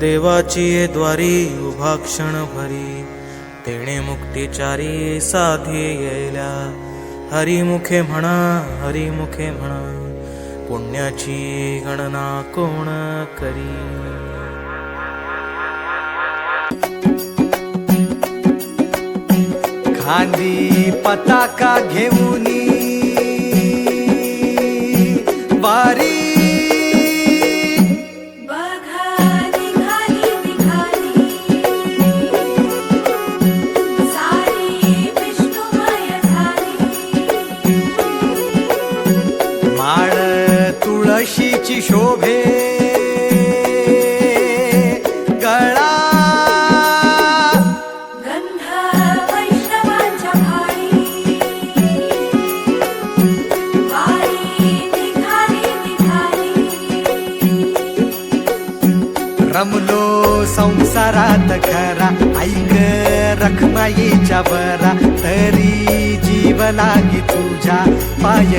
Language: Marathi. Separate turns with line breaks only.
देवाची द्वारी उभा क्षण भरी. तेणे मुक्तिचारी साधी येल्या. हरिमुखे म्हणा हरिमुखे म्हणा पुण्याची गणना कोण करी?
खांदी पताका घेऊनी तुळशीची शोभे. गळा. रमलो संसारात खरा. ऐक रखमाईच्या बरा तरी जीव लागी तुझ्या पाय